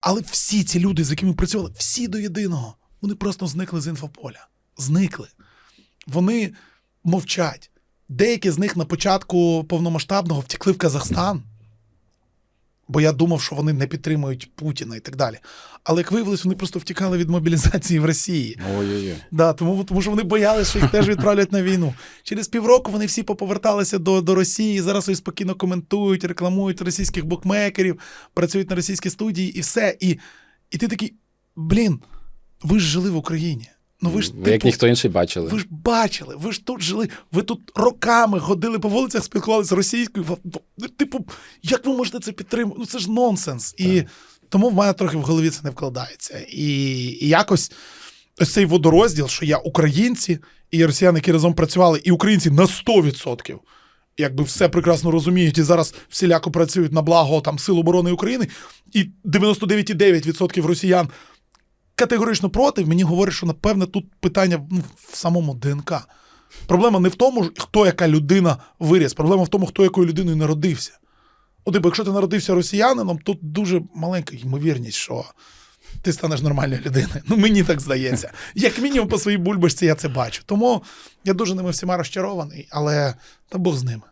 Але всі ці люди, з якими працювали, всі до єдиного, вони просто зникли з інфополя. Зникли. Вони мовчать. Деякі з них на початку повномасштабного втекли в Казахстан, бо я думав, що вони не підтримують Путіна і так далі. Але як виявилось, вони просто втікали від мобілізації в Росії. Ой-ой-ой. Да, тому, тому що вони боялися, що їх теж відправлять на війну. Через півроку вони всі поповерталися до, до Росії. Зараз спокійно коментують, рекламують російських букмекерів, працюють на російській студії і все. І, і ти такий, блін, ви ж жили в Україні. Ну ви ж Ви як ніхто інший бачили. ви ж бачили, ви ж тут жили, ви тут роками ходили по вулицях, спілкувалися російською. Ви- ви- Типу, як ви можете це підтримати? Ну це ж нонсенс. І тому в мене трохи в голові це не вкладається. І, і якось ось цей водорозділ, що я українці і росіяни, які разом працювали, і українці на 100%. Якби все прекрасно розуміють і зараз всіляко працюють на благо там Сил оборони України, і 99,9% росіян категорично проти, мені говорять, що напевне тут питання ну, в самому ДНК. Проблема не в тому, хто яка людина виріс, проблема в тому, хто якою людиною народився. От, типу, якщо ти народився росіянином, тут дуже маленька ймовірність, що ти станеш нормальною людиною. Ну, мені так здається. Як мінімум по своїй бульбашці я це бачу. Тому я дуже ними всіма розчарований, але та Бог з ними.